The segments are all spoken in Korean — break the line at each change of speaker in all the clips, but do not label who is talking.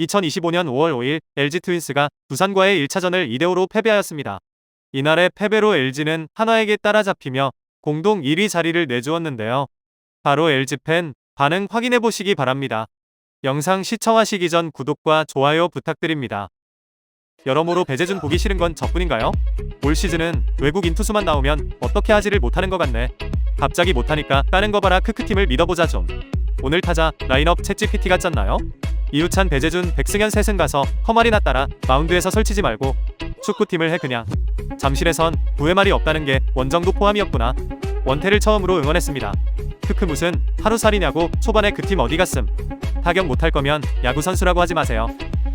2025년 5월 5일 LG 트윈스가 두산과의 1차전을 2대5로 패배하였습니다. 이날의 패배로 LG는 한화에게 따라잡히며 공동 1위 자리를 내주었는데요. 바로 LG팬 반응 확인해 보시기 바랍니다. 영상 시청하시기 전 구독과 좋아요 부탁드립니다. 여러모로 배재준 보기 싫은 건 저뿐인가요? 올 시즌은 외국 인 투수만 나오면 어떻게 하지를 못하는 것 같네. 갑자기 못하니까 다른 거 봐라 크크팀을 믿어보자 좀. 오늘 타자 라인업 챗GPT가 짰나요? 이우찬 배재준 백승현 셋은 가서 커마리나 따라 마운드에서 설치지 말고 축구팀을 해 그냥. 잠실에선 구회 말이 없다는 게 원정도 포함이었구나. 원태를 처음으로 응원했습니다. 크크 무슨 하루살이냐고 초반에 그 팀 어디 갔음. 타격 못할 거면 야구 선수라고 하지 마세요.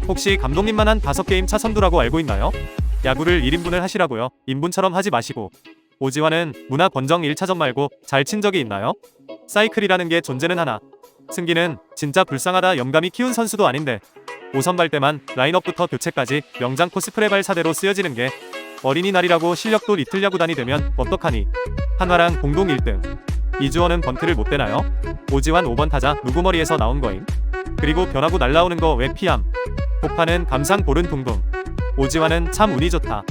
혹시 감독님만 한 다섯 게임 차 선두라고 알고 있나요? 야구를 1인분을 하시라고요. 인분처럼 하지 마시고. 오지환은 문화 권정 1차전 말고 잘 친 적이 있나요? 사이클이라는 게 존재는 하나. 승기는 진짜 불쌍하다 영감이 키운 선수도 아닌데. 5선발 때만 라인업부터 교체까지 명장 코스프레 발사대로 쓰여지는 게 어린이날이라고 실력도 리틀 야구단이 되면 어떡하니? 한화랑 공동 1등. 이주원은 번트를 못 대나요? 오지환 5번 타자 누구 머리에서 나온 거임? 그리고 변하고 날라오는 거 왜 피함? 복파는 감상 보른 둥둥. 오지환은 참 운이 좋다.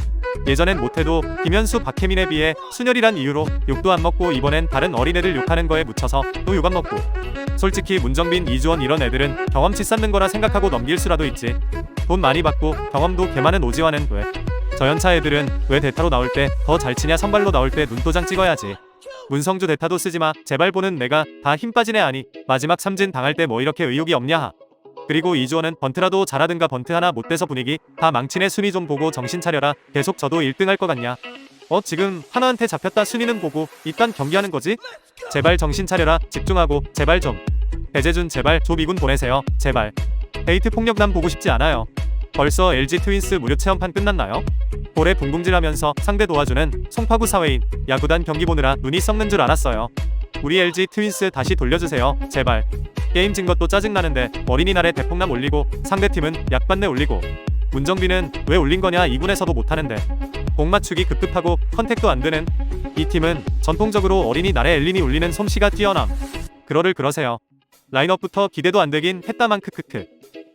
예전엔 못해도 김현수 박혜민에 비해 순혈이란 이유로 욕도 안 먹고 이번엔 다른 어린애들 욕하는 거에 묻혀서 또 욕 안 먹고. 솔직히 문정빈 이주원 이런 애들은 경험치 쌓는 거라 생각하고 넘길 수라도 있지. 돈 많이 받고 경험도 개 많은 오지환은 왜? 저연차 애들은 왜 대타로 나올 때 더 잘 치냐 선발로 나올 때 눈도장 찍어야지. 문성주 대타도 쓰지마 제발 보는 내가 다힘애 아니 마지막 삼진 당할 때 뭐 이렇게 의욕이 없냐 하. 그리고 이주원은 번트라도 잘하든가 번트 하나 못 돼서 분위기 다 망치네 순위 좀 보고 정신 차려라. 계속 저도 1등 할 것 같냐? 어 지금 하나한테 잡혔다 순위는 보고 입단 경기하는 거지? 제발 정신 차려라. 집중하고 제발 좀. 배재준 제발 조미군 보내세요. 제발. 데이트 폭력남 보고 싶지 않아요. 벌써 LG 트윈스 무료 체험판 끝났나요? 볼에 붕붕질하면서 상대 도와주는 송파구 사회인 야구단 경기 보느라 눈이 썩는 줄 알았어요. 우리 LG 트윈스 다시 돌려주세요. 제발 게임 진 것도 짜증나는데 어린이날에 대폭남 올리고 상대팀은 약반내 올리고 문정빈은 왜 올린 거냐 2군에서도 못하는데 공 맞추기 급급하고 컨택도 안 되는 이 팀은 전통적으로 어린이날에 엘린이 울리는 솜씨가 뛰어남. 그러를 그러세요. 라인업부터 기대도 안 되긴 했다만 크크크.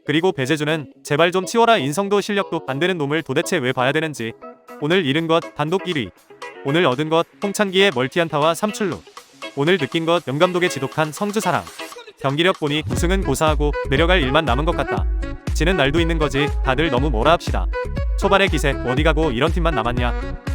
그리고 배재준은 제발 좀 치워라 인성도 실력도 안 되는 놈을 도대체 왜 봐야 되는지. 오늘 잃은 것 단독 1위. 오늘 얻은 것 홍찬기의 멀티안타와 3출루. 오늘 느낀 것 영감독의 지독한 성주사랑 경기력 보니 우승은 고사하고 내려갈 일만 남은 것 같다. 지는 날도 있는 거지. 다들 너무 뭐라 합시다. 초반에 기세 어디 가고 이런 팀만 남았냐.